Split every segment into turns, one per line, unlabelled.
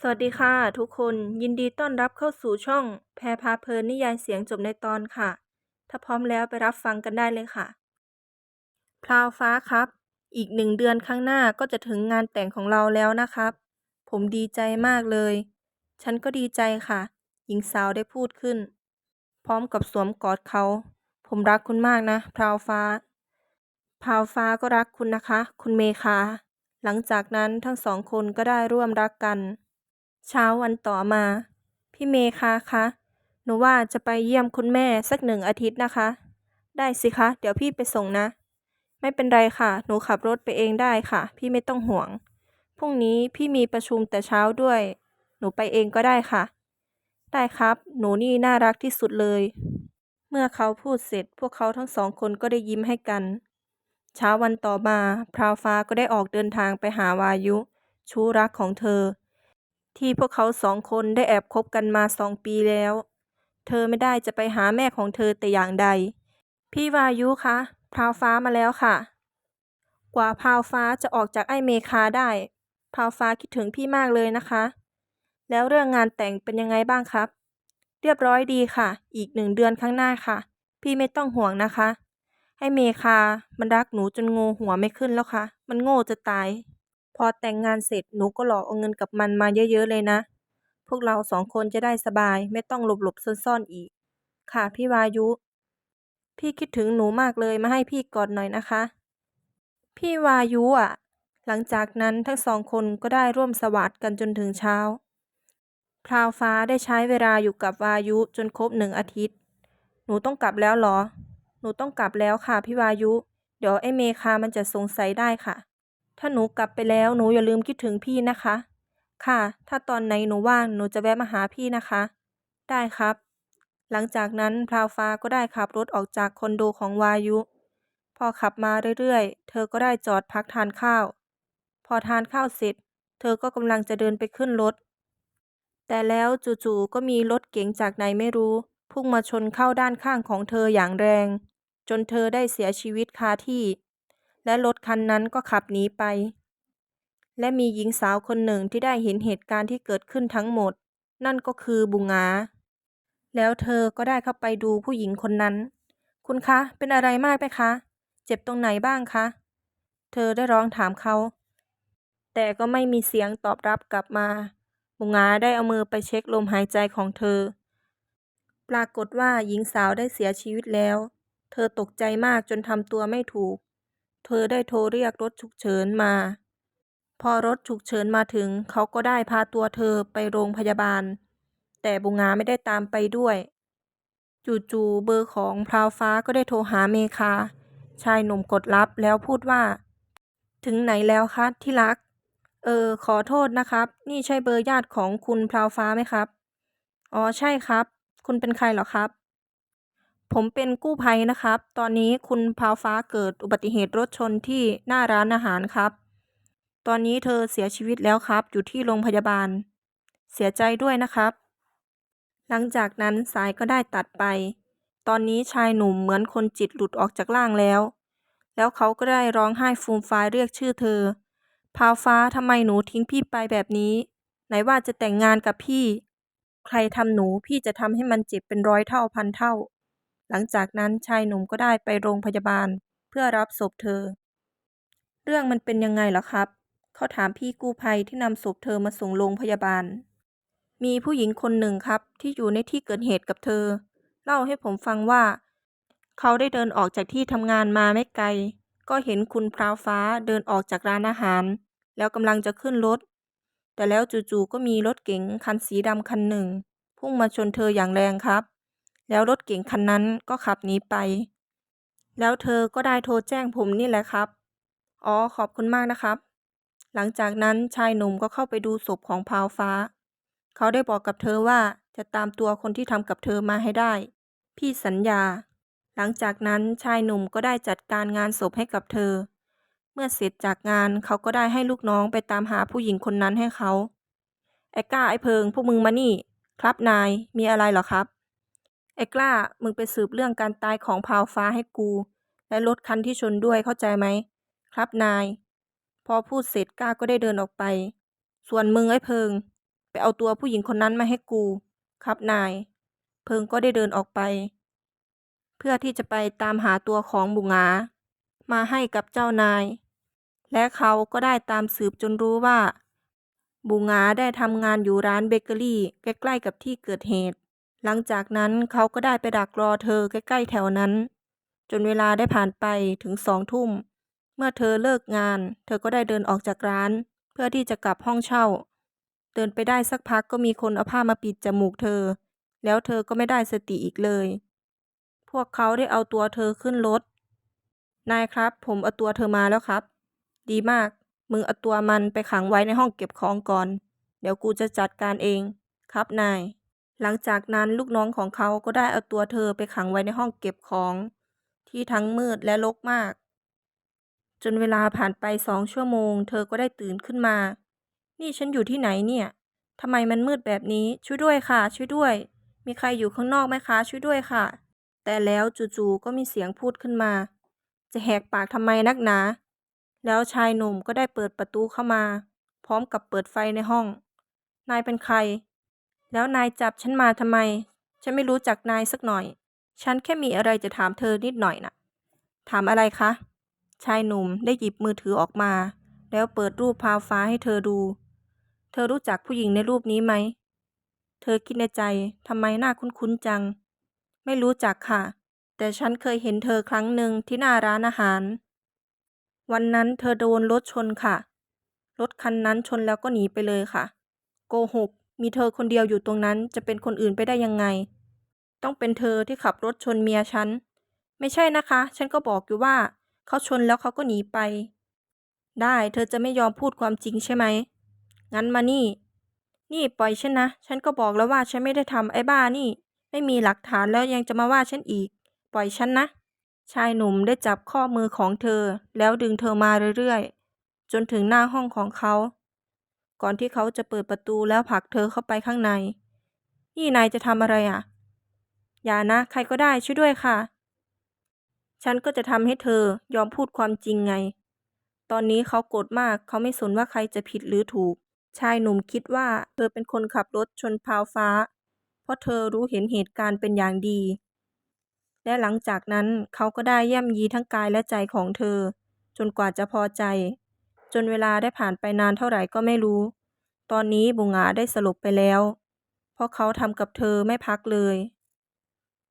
สวัสดีค่ะ ทุกคนยินดีต้อนรับเข้าสู่ช่อง แพรพาเพลินนิยายเสียงจบในตอนค่ะ ถ้าพร้อมแล้วไปรับฟังกันได้เลยค่ะพราวฟ้าครับ อีกหนึ่งเดือนข้างหน้าก็จะถึงงานแต่งของเราแล้วนะครับ ผมดีใจมากเลย ฉันก็ดีใจค่ะ หญิงสาวได้พูดขึ้น พร้อมกับสวมกอดเขา ผมรักคุณมากนะพราวฟ้าพราวฟ้าก็รักคุณนะคะ คุณเมคาหลังจากนั้นทั้งสองคนก็ได้ร่วมรักกัน เช้าวันต่อมา พี่เมคาคะหนูว่าจะไปเยี่ยมคุณแม่สักหนึ่งอาทิตย์นะคะ ได้สิคะ เดี๋ยวพี่ไปส่งนะ ไม่เป็นไรค่ะ หนูขับรถไปเองได้ค่ะ พี่ไม่ต้องห่วง พรุ่งนี้พี่มีประชุมแต่เช้าด้วย หนูไปเองก็ได้ค่ะ ได้ครับ หนูนี่น่ารักที่สุดเลย เมื่อเขาพูดเสร็จ พวกเขาทั้งสองคนก็ได้ยิ้มให้กัน เช้าวันต่อมา พราวฟ้าก็ได้ออกเดินทางไปหาวายุ ชู้รักของเธอ ที่พวกเขาสองคนได้แอบคบกันมาสองปีแล้ว เธอไม่ได้จะไปหาแม่ของเธอแต่อย่างใด พี่วายุคะพราวฟ้ามาแล้วค่ะ กว่าพราวฟ้าจะออกจากไอเมคาได้พราวฟ้าคิดถึงพี่มากเลยนะคะ แล้วเรื่องงานแต่งเป็นยังไงบ้างครับ เรียบร้อยดีค่ะ อีกหนึ่งเดือนข้างหน้าค่ะ พี่ไม่ต้องห่วงนะคะไอ้เมคามันรักหนูจนงูหัวไม่ขึ้นแล้วค่ะ มันโง่จะตาย พอแต่งงานเสร็จหนูก็หลอกเอาเงินกับมันมาเยอะๆเลยนะ พวกเราสองคนจะได้สบายไม่ต้องหลบๆซ่อนๆอีก ค่ะพี่วายุ พี่คิดถึงหนูมากเลยมาให้พี่กอดหน่อยนะคะ พี่วายุอะ หลังจากนั้นทั้งสองคนก็ได้ร่วมสวัสดกันจนถึงเช้า พราวฟ้าได้ใช้เวลาอยู่กับวายุจนครบหนึ่งอาทิตย์ หนูต้องกลับแล้วเหรอ หนูต้องกลับแล้วค่ะพี่วายุ เดี๋ยวไอ้เมคามันจะสงสัยได้ค่ะ ถ้าหนูกลับไปแล้วหนูอย่าลืมคิดถึงพี่นะคะ ค่ะ ถ้าตอนไหนหนูว่างหนูจะแวะมาหาพี่นะคะ ได้ครับ หลังจากนั้นพราวฟ้าก็ได้ขับรถออกจากคอนโดของวายุ พอขับมาเรื่อยๆ เธอก็ได้จอดพักทานข้าว พอทานข้าวเสร็จ เธอก็กำลังจะเดินไปขึ้นรถ แต่แล้วจู่ๆก็มีรถเก๋งจากไหนไม่รู้ พุ่งมาชนเข้าด้านข้างของเธออย่างแรง จนเธอได้เสียชีวิตคาที่ และรถคันนั้นก็ขับหนีไป และมีหญิงสาวคนหนึ่งที่ได้เห็นเหตุการณ์ที่เกิดขึ้นทั้งหมด นั่นก็คือบุงา แล้วเธอก็ได้เข้าไปดูผู้หญิงคนนั้น คุณคะ เป็นอะไรมากไหมคะ เจ็บตรงไหนบ้างคะ เธอได้ร้องถามเขา แต่ก็ไม่มีเสียงตอบรับกลับมา บุงาได้เอามือไปเช็คลมหายใจของเธอ ปรากฏว่าหญิงสาวได้เสียชีวิตแล้ว เธอตกใจมากจนทำตัวไม่ถูก เธอได้โทรเรียกรถฉุกเฉินมา พอรถฉุกเฉินมาถึง เขาก็ได้พาตัวเธอไปโรงพยาบาล แต่บุงงาไม่ได้ตามไปด้วย จู่ๆเบอร์ของพราวฟ้าก็ได้โทรหาเมคา ชายหนุ่มกดรับแล้วพูดว่า ถึงไหนแล้วคะที่รัก เออ ขอโทษนะครับ นี่ใช่เบอร์ญาติของคุณพราวฟ้าไหมครับ อ๋อใช่ครับ คุณเป็นใครเหรอครับ ผมเป็นกู้ภัยนะครับ ตอนนี้คุณพาวฟ้าเกิดอุบัติเหตุรถชนที่หน้าร้านอาหารครับ ตอนนี้เธอเสียชีวิตแล้วครับ อยู่ที่โรงพยาบาล เสียใจด้วยนะครับ หลังจากนั้นสายก็ได้ตัดไป ตอนนี้ชายหนุ่มเหมือนคนจิตหลุดออกจากร่างแล้ว แล้วเขาก็ได้ร้องไห้ฟูมฟายเรียกชื่อเธอ พาวฟ้าทำไมหนูทิ้งพี่ไปแบบนี้ ไหนว่าจะแต่งงานกับพี่ ใครทำหนูพี่จะทำให้มันเจ็บเป็นร้อยเท่าพันเท่า หลังจากนั้นชายหนุ่มก็ได้ไปโรงพยาบาลเพื่อรับศพเธอ เรื่องมันเป็นยังไงเหรอครับ เขาถามพี่กู้ภัยที่นำศพเธอมาส่งโรงพยาบาล มีผู้หญิงคนหนึ่งครับที่อยู่ในที่เกิดเหตุกับเธอ เล่าให้ผมฟังว่า เขาได้เดินออกจากที่ทำงานมาไม่ไกล ก็เห็นคุณพราวฟ้าเดินออกจากร้านอาหาร แล้วกำลังจะขึ้นรถ แต่แล้วจู่ๆก็มีรถเก๋งคันสีดำคันหนึ่ง พุ่งมาชนเธออย่างแรงครับ แล้วรถเก๋งคันนั้นก็ขับหนีไป แล้วเธอก็ได้โทรแจ้งผมนี่แหละครับ อ๋อขอบคุณมากนะครับ หลังจากนั้นชายหนุ่มก็เข้าไปดูศพของพาวฟ้า เขาได้บอกกับเธอว่าจะตามตัวคนที่ทำกับเธอมาให้ได้ พี่สัญญา หลังจากนั้นชายหนุ่มก็ได้จัดการงานศพให้กับเธอ เมื่อเสร็จจากงานเขาก็ได้ให้ลูกน้องไปตามหาผู้หญิงคนนั้นให้เขาไอ้กล้าไอ้เพิงพวกมึงมานี่ ครับนายมีอะไรเหรอครับ ไอ้กล้า มึงไปสืบเรื่องการตายของพาวฟ้าให้กู และรถคันที่ชนด้วยเข้าใจไหม ครับนาย พอพูดเสร็จกล้าก็ได้เดินออกไป ส่วนมึงไอ้เพิง ไปเอาตัวผู้หญิงคนนั้นมาให้กู ครับนาย เพิงก็ได้เดินออกไป เพื่อที่จะไปตามหาตัวของบุงา มาให้กับเจ้านาย และเขาก็ได้ตามสืบจนรู้ว่า บุงาได้ทำงานอยู่ร้านเบเกอรี่ ใกล้ๆกับที่เกิดเหตุ หลังจากนั้นเขาก็ได้ไปดักรอเธอใกล้ๆแถวนั้น จนเวลาได้ผ่านไปถึงสองทุ่ม เมื่อเธอเลิกงาน เธอก็ได้เดินออกจากร้าน เพื่อที่จะกลับห้องเช่า เดินไปได้สักพักก็มีคนเอาผ้ามาปิดจมูกเธอ แล้วเธอก็ไม่ได้สติอีกเลย พวกเขาได้เอาตัวเธอขึ้นรถนายครับ ผมเอาตัวเธอมาแล้วครับ ดีมาก มึงเอาตัวมันไปขังไว้ในห้องเก็บของก่อน เดี๋ยวกูจะจัดการเอง ครับนาย หลังจากนั้นลูกน้องของเขาก็ได้เอาตัวเธอไปขังไว้ในห้องเก็บของ ที่ทั้งมืดและรกมาก จนเวลาผ่านไปสองชั่วโมง เธอก็ได้ตื่นขึ้นมา นี่ฉันอยู่ที่ไหนเนี่ยทำไมมันมืดแบบนี้ช่วยด้วยค่ะ ช่วยด้วย มีใครอยู่ข้างนอกไหมคะช่วยด้วยค่ะ แต่แล้วจู่ๆก็มีเสียงพูดขึ้นมา จะแหกปากทำไมนักหนา แล้วชายหนุ่มก็ได้เปิดประตูเข้ามา พร้อมกับเปิดไฟในห้อง นายเป็นใคร แล้วนายจับฉันมาทำไม ฉันไม่รู้จักนายสักหน่อย ฉันแค่มีอะไรจะถามเธอนิดหน่อยน่ะ ถามอะไรคะ ชายหนุ่มได้หยิบมือถือออกมา แล้วเปิดรูปพาวฟ้าให้เธอดู เธอรู้จักผู้หญิงในรูปนี้ไหม เธอคิดในใจทำไมหน้าคุ้นๆจัง ไม่รู้จักค่ะ แต่ฉันเคยเห็นเธอครั้งหนึ่งที่หน้าร้านอาหาร วันนั้นเธอโดนรถชนค่ะ รถคันนั้นชนแล้วก็หนีไปเลยค่ะ โกหก มีเธอคนเดียวอยู่ตรงนั้นจะเป็นคนอื่นไปได้ยังไง ต้องเป็นเธอที่ขับรถชนเมียฉัน ไม่ใช่นะคะ ฉันก็บอกอยู่ว่า เขาชนแล้วเขาก็หนีไป ได้เธอจะไม่ยอมพูดความจริงใช่ไหม งั้นมานี่ นี่ปล่อยฉันนะ ฉันก็บอกแล้วว่าฉันไม่ได้ทำไอ้บ้านี่ ไม่มีหลักฐานแล้วยังจะมาว่าฉันอีก ปล่อยฉันนะ ชายหนุ่มได้จับข้อมือของเธอ แล้วดึงเธอมาเรื่อยๆ จนถึงหน้าห้องของเขา ก่อนที่เขาจะเปิดประตูแล้วผลักเธอเข้าไปข้างใน นี่นายจะทำอะไรอะ อย่านะ ใครก็ได้ช่วยด้วยค่ะ ฉันก็จะทำให้เธอยอมพูดความจริงไง ตอนนี้เขาโกรธมากเขาไม่สนว่าใครจะผิดหรือถูก ชายหนุ่มคิดว่าเธอเป็นคนขับรถชนพาวฟ้า เพราะเธอรู้เห็นเหตุการณ์เป็นอย่างดี และหลังจากนั้นเขาก็ได้ย่ำยีทั้งกายและใจของเธอ จนกว่าจะพอใจ จนเวลาได้ผ่านไปนานเท่าไหร่ก็ไม่รู้ ตอนนี้บุงหงาได้สลบไปแล้ว เพราะเขาทำกับเธอไม่พักเลย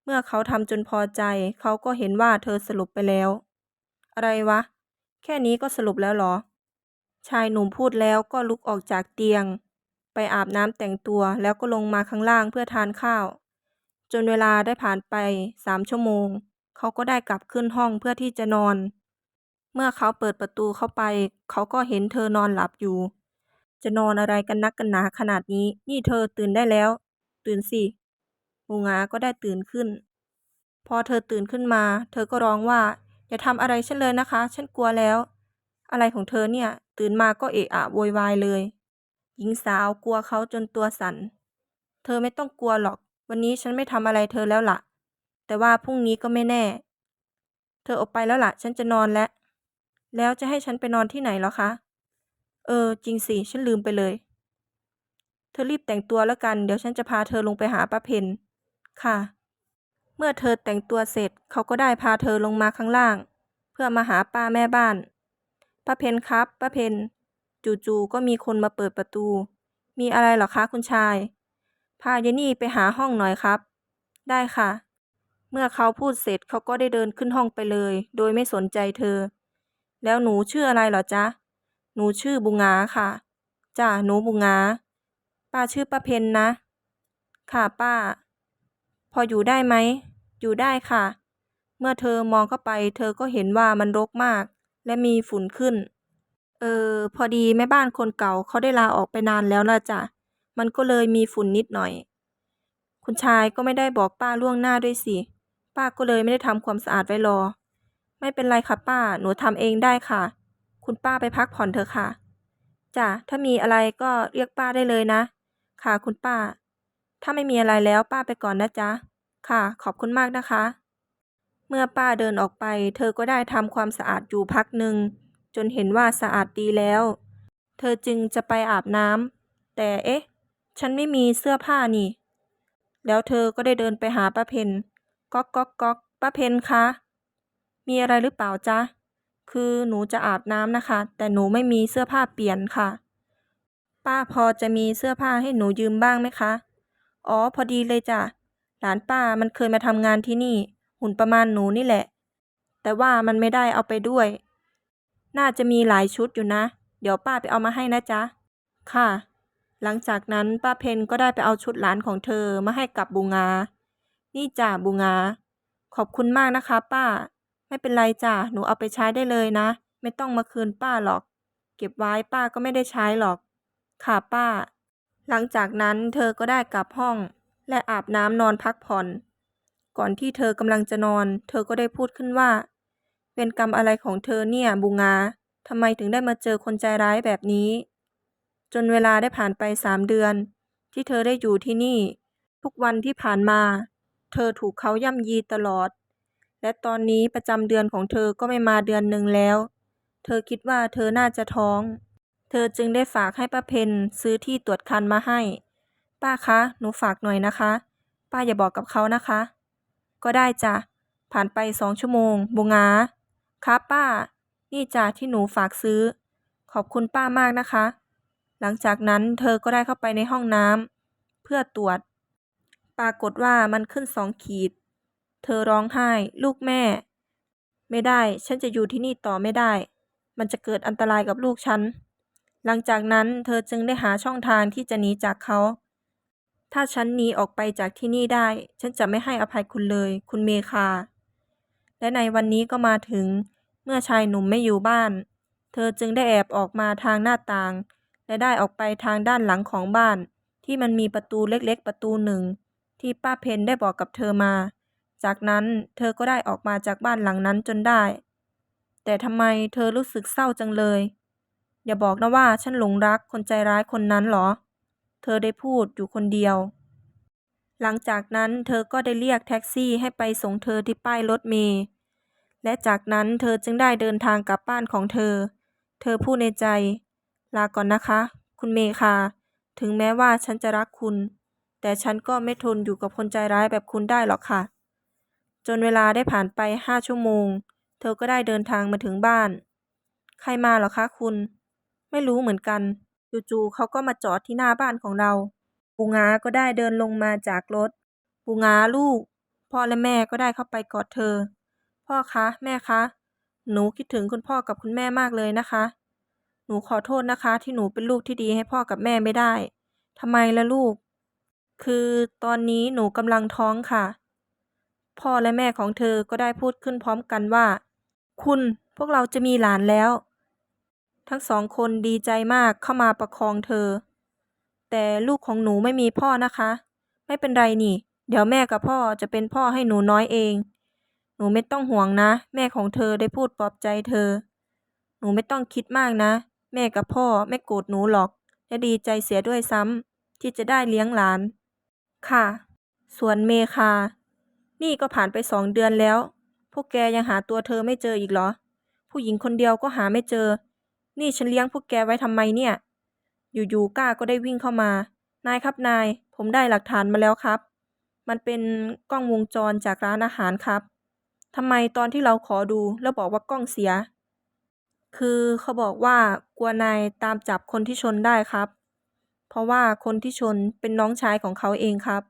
เมื่อเขาทำจนพอใจ เขาก็เห็นว่าเธอสลบไปแล้ว อะไรวะ แค่นี้ก็สลบแล้วเหรอ ชายหนุ่มพูดแล้วก็ลุกออกจากเตียง ไปอาบน้ำแต่งตัวแล้วก็ลงมาข้างล่างเพื่อทานข้าว จนเวลาได้ผ่านไปสามชั่วโมง เขาก็ได้กลับขึ้นห้องเพื่อที่จะนอน เมื่อเขาเปิดประตูเข้าไป เขาก็เห็นเธอนอนหลับอยู่ จะนอนอะไรกันนักกันหนาขนาดนี้ นี่เธอตื่นได้แล้ว ตื่นสิบูงาก็ได้ตื่นขึ้น พอเธอตื่นขึ้นมา เธอก็ร้องว่า อย่าทำอะไรฉันเลยนะคะ ฉันกลัวแล้ว อะไรของเธอเนี่ย ตื่นมาก็เอะอะโวยวายเลย หญิงสาวกลัวเขาจนตัวสั่น เธอไม่ต้องกลัวหรอก วันนี้ฉันไม่ทำอะไรเธอแล้วล่ะ แต่ว่าพรุ่งนี้ก็ไม่แน่ เธอออกไปแล้วล่ะ ฉันจะนอนแล้ว แล้วจะให้ฉันไปนอนที่ไหนเหรอคะ เออ จริงสิ ฉันลืมไปเลย เธอรีบแต่งตัวแล้วกัน เดี๋ยวฉันจะพาเธอลงไปหาป้าเพนค่ะ เมื่อเธอแต่งตัวเสร็จ เขาก็ได้พาเธอลงมาข้างล่าง เพื่อมาหาป้าแม่บ้าน ป้าเพนครับ ป้าเพน จู่ๆ ก็มีคนมาเปิดประตู มีอะไรหรอคะคุณชาย พาเยนี่ไปหาห้องหน่อยครับ ได้ค่ะ เมื่อเขาพูดเสร็จเขาก็ได้เดินขึ้นห้องไปเลย โดยไม่สนใจเธอ แล้วหนูชื่ออะไรเหรอจ๊ะ หนูชื่อบุงาค่ะ จ้าหนูบุงา ป้าชื่อป้าเพนนะ ค่ะป้า พออยู่ได้ไหม อยู่ได้ค่ะ เมื่อเธอมองเข้าไป เธอก็เห็นว่ามันรกมาก และมีฝุ่นขึ้น เออ พอดีแม่บ้านคนเก่าเขาได้ลาออกไปนานแล้วนะจ๊ะมันก็เลยมีฝุ่นนิดหน่อย คุณชายก็ไม่ได้บอกป้าล่วงหน้าด้วยสิ ป้าก็เลยไม่ได้ทำความสะอาดไว้รอ ไม่เป็นไรค่ะป้า หนูทำเองได้ค่ะ คุณป้าไปพักผ่อนเถอะค่ะ จ้ะ ถ้ามีอะไรก็เรียกป้าได้เลยนะ ค่ะคุณป้า ถ้าไม่มีอะไรแล้วป้าไปก่อนนะจ๊ะ ค่ะ ขอบคุณมากนะคะ เมื่อป้าเดินออกไป เธอก็ได้ทำความสะอาดอยู่พักหนึ่ง จนเห็นว่าสะอาดดีแล้ว เธอจึงจะไปอาบน้ำ แต่เอ๊ะ ฉันไม่มีเสื้อผ้านี่ แล้วเธอก็ได้เดินไปหาป้าเพนก๊อกก๊อกก๊อกป้าเพนคะ มีอะไรหรือเปล่าจ๊ะ คือหนูจะอาบน้ำนะคะ แต่หนูไม่มีเสื้อผ้าเปลี่ยนค่ะ ป้าพอจะมีเสื้อผ้าให้หนูยืมบ้างไหมคะ อ๋อ พอดีเลยจ้ะ หลานป้ามันเคยมาทำงานที่นี่ หุ่นประมาณหนูนี่แหละ แต่ว่ามันไม่ได้เอาไปด้วย น่าจะมีหลายชุดอยู่นะ เดี๋ยวป้าไปเอามาให้นะจ๊ะ ค่ะ หลังจากนั้นป้าเพนก็ได้ไปเอาชุดหลานของเธอมาให้กับบูงา นี่จ้ะบูงา ขอบคุณมากนะคะ ป้า ไม่เป็นไรจ้ะหนูเอาไปใช้ได้เลยนะ ไม่ต้องมาคืนป้าหรอก เก็บไว้ป้าก็ไม่ได้ใช้หรอก ค่ะป้า หลังจากนั้นเธอก็ได้กลับห้อง และอาบน้ำนอนพักผ่อน ก่อนที่เธอกำลังจะนอน เธอก็ได้พูดขึ้นว่าเป็นกรรมอะไรของเธอเนี่ยบูงาทำไมถึงได้มาเจอคนใจร้ายแบบนี้ จนเวลาได้ผ่านไปสามเดือน ที่เธอได้อยู่ที่นี่ ทุกวันที่ผ่านมา เธอถูกเขาย่ำยีตลอด และตอนนี้ประจำเดือนของเธอก็ไม่มาเดือนหนึ่งแล้ว เธอคิดว่าเธอน่าจะท้อง เธอจึงได้ฝากให้ป้าเพนซื้อที่ตรวจคันมาให้ ป้าคะ หนูฝากหน่อยนะคะ ป้าอย่าบอกกับเขานะคะ ก็ได้จ้ะ ผ่านไปสองชั่วโมงบุงาครับป้า นี่จ้ะที่หนูฝากซื้อ ขอบคุณป้ามากนะคะ หลังจากนั้นเธอก็ได้เข้าไปในห้องน้ำเพื่อตรวจ ปรากฏว่ามันขึ้นสองขีด เธอร้องไห้ ลูกแม่ ไม่ได้ ฉันจะอยู่ที่นี่ต่อไม่ได้ มันจะเกิดอันตรายกับลูกฉัน หลังจากนั้นเธอจึงได้หาช่องทางที่จะหนีจากเขา ถ้าฉันหนีออกไปจากที่นี่ได้ ฉันจะไม่ให้อภัยคุณเลย คุณเมคา และในวันนี้ก็มาถึง เมื่อชายหนุ่มไม่อยู่บ้าน เธอจึงได้แอบออกมาทางหน้าต่าง และได้ออกไปทางด้านหลังของบ้าน ที่มันมีประตูเล็กๆประตูหนึ่ง ที่ป้าเพนได้บอกกับเธอมา จากนั้นเธอก็ได้ออกมาจากบ้านหลังนั้นจนได้ แต่ทำไมเธอรู้สึกเศร้าจังเลย อย่าบอกนะว่าฉันหลงรักคนใจร้ายคนนั้นหรอ เธอได้พูดอยู่คนเดียว หลังจากนั้นเธอก็ได้เรียกแท็กซี่ให้ไปส่งเธอที่ป้ายรถเมล์และจากนั้นเธอจึงได้เดินทางกลับบ้านของเธอ เธอพูดในใจ ลาก่อนนะคะ คุณเมคา ถึงแม้ว่าฉันจะรักคุณ แต่ฉันก็ไม่ทนอยู่กับคนใจร้ายแบบคุณได้หรอกค่ะ จนเวลาได้ผ่านไปห้าชั่วโมง เธอก็ได้เดินทางมาถึงบ้าน ใครมาหรอคะคุณ ไม่รู้เหมือนกัน จู่ๆเขาก็มาจอดที่หน้าบ้านของเรา ปูงาก็ได้เดินลงมาจากรถ ปูงาลูก พ่อและแม่ก็ได้เข้าไปกอดเธอ พ่อคะ แม่คะ หนูคิดถึงคุณพ่อกับคุณแม่มากเลยนะคะ หนูขอโทษนะคะ ที่หนูเป็นลูกที่ดีให้พ่อกับแม่ไม่ได้ทำไมล่ะลูก คือตอนนี้หนูกำลังท้องค่ะ พ่อและแม่ของเธอก็ได้พูดขึ้นพร้อมกันว่า คุณพวกเราจะมีหลานแล้ว ทั้งสองคนดีใจมากเข้ามาประคองเธอ แต่ลูกของหนูไม่มีพ่อนะคะ ไม่เป็นไรนี่ เดี๋ยวแม่กับพ่อจะเป็นพ่อให้หนูน้อยเอง หนูไม่ต้องห่วงนะ แม่ของเธอได้พูดปลอบใจเธอ หนูไม่ต้องคิดมากนะ แม่กับพ่อไม่โกรธหนูหรอก และดีใจเสียด้วยซ้ำที่จะได้เลี้ยงหลาน ค่ะ ส่วนเมคา นี่ก็ผ่านไปสองเดือนแล้ว พวกแกยังหาตัวเธอไม่เจออีกเหรอ ผู้หญิงคนเดียวก็หาไม่เจอ นี่ฉันเลี้ยงพวกแกไว้ทำไมเนี่ย อยู่ๆก้าก็ได้วิ่งเข้ามา นายครับนาย ผมได้หลักฐานมาแล้วครับ มันเป็นกล้องวงจรจากร้านอาหารครับทำไมตอนที่เราขอดูแล้วบอกว่ากล้องเสีย คือเขาบอกว่ากลัวนายตามจับคนที่ชนได้ครับ เพราะว่าคนที่ชนเป็นน้องชายของเขาเองครับ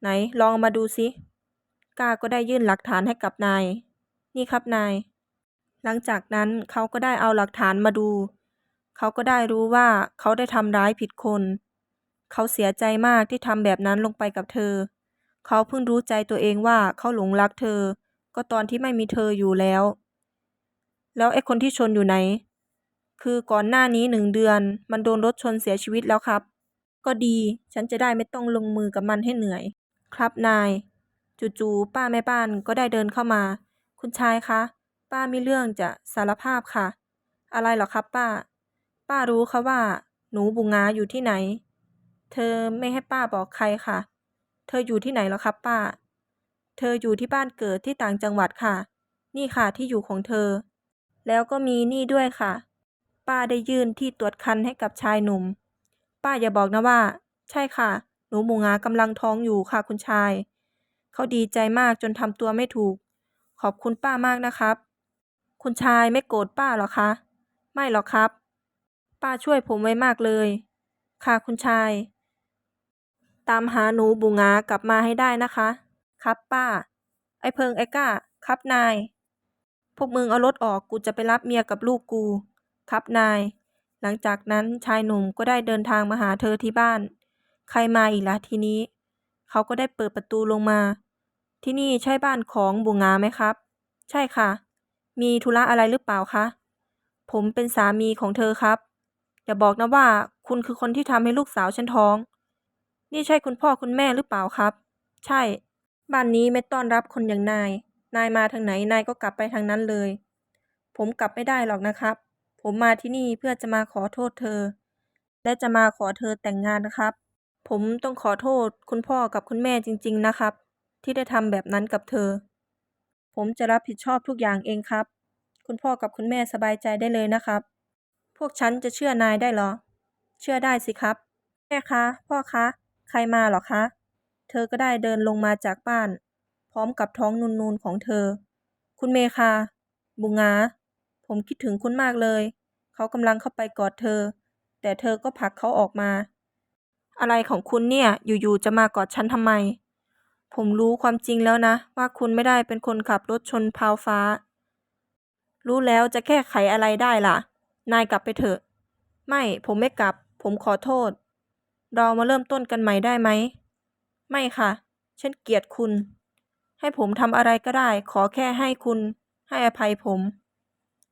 ไหนลองมาดูสิ ก้าก็ได้ยื่นหลักฐานให้กับนาย นี่ครับนาย หลังจากนั้นเขาก็ได้เอาหลักฐานมาดู เขาก็ได้รู้ว่าเขาได้ทำร้ายผิดคน เขาเสียใจมากที่ทำแบบนั้นลงไปกับเธอ เขาเพิ่งรู้ใจตัวเองว่าเขาหลงรักเธอ ก็ตอนที่ไม่มีเธออยู่แล้ว แล้วไอ้คนที่ชนอยู่ไหน คือก่อนหน้านี้หนึ่งเดือน มันโดนรถชนเสียชีวิตแล้วครับ ก็ดี ฉันจะได้ไม่ต้องลงมือกับมันให้เหนื่อย ครับนาย จู่ๆป้าแม่บ้านก็ได้เดินเข้ามา คุณชายคะ ป้ามีเรื่องจะสารภาพค่ะ อะไรหรอครับป้า ป้ารู้ค่ะว่า หนูบุงาอยู่ที่ไหน เธอไม่ให้ป้าบอกใครค่ะ เธออยู่ที่ไหนหรอครับป้า เธออยู่ที่บ้านเกิดที่ต่างจังหวัดค่ะ นี่ค่ะที่อยู่ของเธอ แล้วก็มีนี่ด้วยค่ะ ป้าได้ยื่นที่ตรวจคันให้กับชายหนุ่ม ป้าอย่าบอกนะว่า ใช่ค่ะ หนูหมูหงากำลังท้องอยู่ค่ะคุณชาย เขาดีใจมากจนทำตัวไม่ถูก ขอบคุณป้ามากนะครับ คุณชายไม่โกรธป้าหรอคะ ไม่หรอกครับ ป้าช่วยผมไว้มากเลย ค่ะคุณชาย ตามหาหนูบูงากลับมาให้ได้นะคะ ครับป้า ไอเพิงไอก้า ครับนาย พวกมึงเอารถออกกูจะไปรับเมียกับลูกกู ครับนาย หลังจากนั้นชายหนุ่มก็ได้เดินทางมาหาเธอที่บ้าน ใครมาอีกละทีนี้ เขาก็ได้เปิดประตูลงมา ที่นี่ใช่บ้านของบูงาไหมครับ ใช่ค่ะ มีธุระอะไรหรือเปล่าคะ ผมเป็นสามีของเธอครับ อย่าบอกนะว่าคุณคือคนที่ทำให้ลูกสาวฉันท้อง นี่ใช่คุณพ่อคุณแม่หรือเปล่าครับ ใช่ บ้านนี้ไม่ต้อนรับคนอย่างนาย นายมาทางไหนนายก็กลับไปทางนั้นเลย ผมกลับไม่ได้หรอกนะครับ ผมมาที่นี่เพื่อจะมาขอโทษเธอ และจะมาขอเธอแต่งงานนะครับ ผมต้องขอโทษคุณพ่อกับคุณแม่จริง ๆ นะครับ ที่ได้ทำแบบนั้นกับเธอ ผมจะรับผิดชอบทุกอย่างเองครับ คุณพ่อกับคุณแม่สบายใจได้เลยนะครับ พวกฉันจะเชื่อนายได้เหรอ เชื่อได้สิครับ แม่คะ พ่อคะ ใครมาหรอคะ เธอก็ได้เดินลงมาจากบ้าน พร้อมกับท้องนูนๆของเธอ คุณเมคา บุงา ผมคิดถึงคุณมากเลย เขากำลังเข้าไปกอดเธอ แต่เธอก็ผลักเขาออกมา อะไรของคุณเนี่ย อยู่ๆ จะมากอดฉันทำไม ผมรู้ความจริงแล้วนะ ว่าคุณไม่ได้เป็นคนขับรถชนพาวฟ้า รู้แล้วจะแก้ไขอะไรได้ล่ะ นายกลับไปเถอะ ไม่ผมไม่กลับ ผมขอโทษ เรามาเริ่มต้นกันใหม่ได้ไหม ไม่ค่ะ ฉันเกลียดคุณ ให้ผมทำอะไรก็ได้ ขอแค่ให้คุณ ให้อภัยผม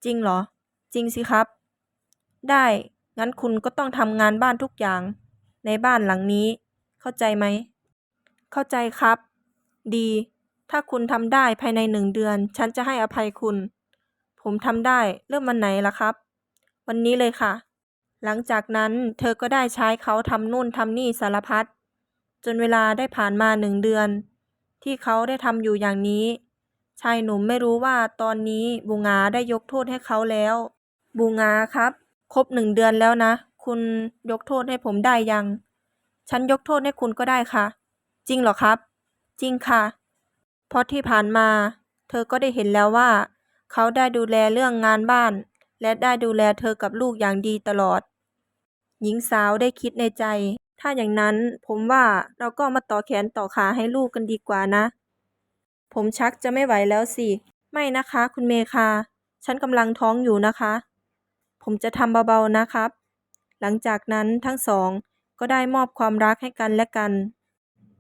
จริงเหรอ จริงสิครับ ได้ งั้นคุณก็ต้องทำงานบ้านทุกอย่าง ในบ้านหลังนี้ เข้าใจไหม เข้าใจครับ ดี ถ้าคุณทำได้ภายในหนึ่งเดือน ฉันจะให้อภัยคุณ ผมทำได้เริ่มวันไหนล่ะครับ วันนี้เลยค่ะ หลังจากนั้นเธอก็ได้ใช้เขาทำนู่นทำนี่สารพัดจนเวลาได้ผ่านมาหนึ่งเดือน ที่เขาได้ทำอยู่อย่างนี้ ชายหนุ่มไม่รู้ว่าตอนนี้บูงาได้ยกโทษให้เขาแล้ว บูงาครับ ครบหนึ่งเดือนแล้วนะ คุณยกโทษให้ผมได้ยัง ฉันยกโทษให้คุณก็ได้ค่ะ จริงเหรอครับ จริงค่ะ เพราะที่ผ่านมา เธอก็ได้เห็นแล้วว่า เขาได้ดูแลเรื่องงานบ้าน และได้ดูแลเธอกับลูกอย่างดีตลอด หญิงสาวได้คิดในใจ ถ้าอย่างนั้นผมว่าเราก็มาต่อแขนต่อขาให้ลูกกันดีกว่านะ ผมชักจะไม่ไหวแล้วสิ ไม่นะคะ คุณเมคา ฉันกำลังท้องอยู่นะคะผมจะทำเบาๆนะครับ หลังจากนั้นทั้งสองก็ได้มอบความรักให้กันและกัน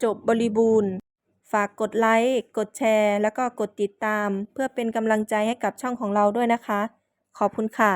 จบบริบูรณ์ ฝากกดไลค์ กดแชร์ แล้วก็กดติดตาม เพื่อเป็นกำลังใจให้กับช่องของเราด้วยนะคะ ขอบคุณค่ะ